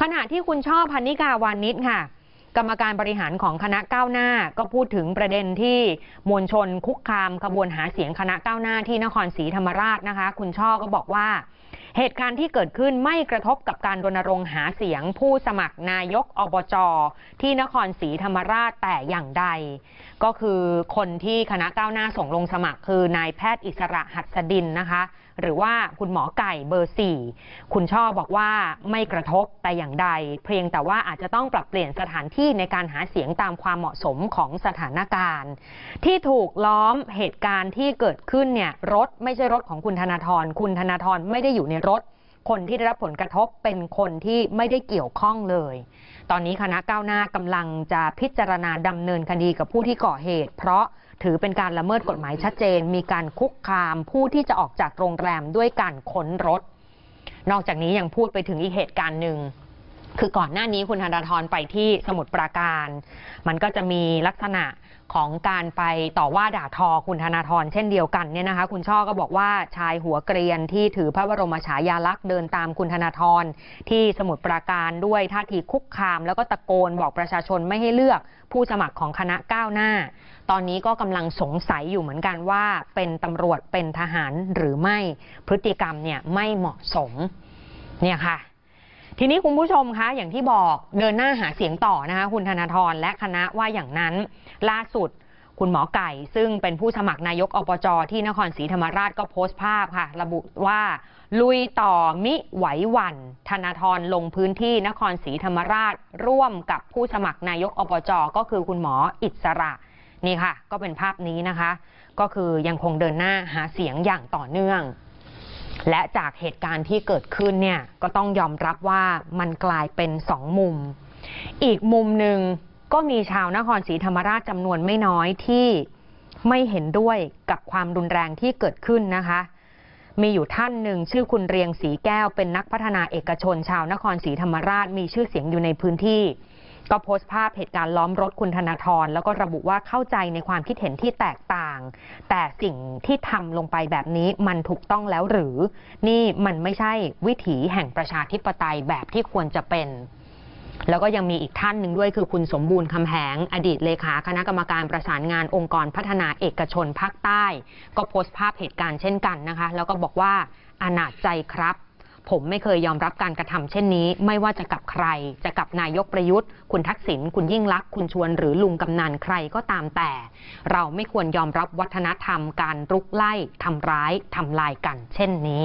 ขณะที่คุณชอบพันนิกาวานิชค่ะ กรรมการบริหารของคณะก้าวหน้า ก็พูดถึงประเด็นที่มวลชนคุกคามขบวนหาเสียงคณะก้าวหน้าที่นครศรีธรรมราชนะคะ คุณช่อก็บอกว่า เหตุการณ์ที่เกิดขึ้นไม่กระทบกับการรณรงค์หาเสียงผู้สมัครนายกอบจที่นครศรีธรรมราชแต่อย่างใด ก็คือคนที่คณะก้าวหน้าส่งลงสมัคร คือนายแพทย์อิสระหัดสดินนะคะ หรือว่าคุณหมอไก่เบอร์4คุณช่อบอกว่าไม่กระทบแต่อย่างใด เพียงแต่ว่าอาจจะต้องปรับเปลี่ยนสถานที่ในการหาเสียงตามความเหมาะสมของสถานการณ์ ที่ถูกล้อมเหตุการณ์ที่เกิดขึ้นเนี่ยรถไม่ใช่รถของคุณธนาธรคุณธนาธรไม่ได้อยู่ในรถ คนที่ได้รับผลกระทบเป็นคนที่ไม่ได้เกี่ยวข้องเลย ตอนนี้คณะก้าวหน้ากำลังจะพิจารณาดำเนินคดีกับผู้ที่ก่อเหตุ เพราะถือเป็นการละเมิดกฎหมายชัดเจน มีการคุกคามผู้ที่จะออกจากโรงแรมด้วยการค้นรถ นอกจากนี้ยังพูดไปถึงอีกเหตุการณ์หนึ่ง คือก่อนหน้านี้คุณธนาธรไปที่สมุทรปราการ มันก็จะมีลักษณะของการไปต่อว่าด่าทอคุณธนาธรเช่นเดียวกันเนี่ยนะคะ คุณช่อก็บอกว่าชายหัวเกรียนที่ถือพระบรมฉายาลักษณ์เดินตามคุณธนาธรที่สมุทรปราการด้วยท่าทีคุกคาม แล้วก็ตะโกนบอกประชาชนไม่ให้เลือกผู้สมัครของคณะก้าวหน้า ตอนนี้ก็กำลังสงสัยอยู่เหมือนกันว่าเป็นตำรวจเป็นทหารหรือไม่พฤติกรรมเนี่ยไม่เหมาะสมเนี่ยค่ะ ทีนี้คุณผู้ชมคะอย่างที่บอกเดินหน้าหาเสียงต่อนะคะคุณธนาธรและคณะว่าอย่างนั้นล่าสุดคุณหมอไก่ ซึ่งเป็นผู้สมัครนายกอบจที่นครศรีธรรมราชก็โพสต์ภาพค่ะ ระบุว่า ลุยต่อมิไหววันธนาธรลงพื้นที่นครศรีธรรมราช ร่วมกับผู้สมัครนายกอบจก็คือคุณหมออิสระนี่ค่ะ ก็เป็นภาพนี้นะคะ ก็คือยังคงเดินหน้าหาเสียงอย่างต่อเนื่อง และจากเหตุการณ์ที่เกิดขึ้นเนี่ยก็ต้องยอมรับว่ามันกลายเป็นสองมุม อีกมุมหนึ่งก็มีชาวนครศรีธรรมราชจำนวนไม่น้อยที่ไม่เห็นด้วยกับความรุนแรงที่เกิดขึ้นนะคะ มีอยู่ท่านหนึ่งชื่อคุณเรียงสีแก้วเป็นนักพัฒนาเอกชนชาวนครศรีธรรมราชมีชื่อเสียงอยู่ในพื้นที่ ก็โพสต์ภาพเหตุการณ์ล้อมรถคุณธนาธรแล้วก็ระบุว่าเข้าใจในความคิดเห็นที่แตกต่าง แต่สิ่งที่ทำลงไปแบบนี้มันถูกต้องแล้วหรือ นี่มันไม่ใช่วิถีแห่งประชาธิปไตยแบบที่ควรจะเป็นแล้วก็ยังมีอีกท่านหนึ่งด้วยคือคุณสมบูรณ์คำแหง อดีตเลขาคณะกรรมการประสานงานองค์กรพัฒนาเอกชนภาคใต้ ก็โพสต์ภาพเหตุการณ์เช่นกันนะคะ แล้วก็บอกว่าอนาจใจครับ ผมไม่เคยยอมรับการกระทำเช่นนี้ ไม่ว่าจะกับใคร จะกับนายกประยุทธ์ คุณทักษิณคุณยิ่งลักษณ์คุณชวนหรือลุงกำนันใครก็ตามแต่ เราไม่ควรยอมรับวัฒนธรรมการรุกไล่ทำร้ายทำลายกัน เช่นนี้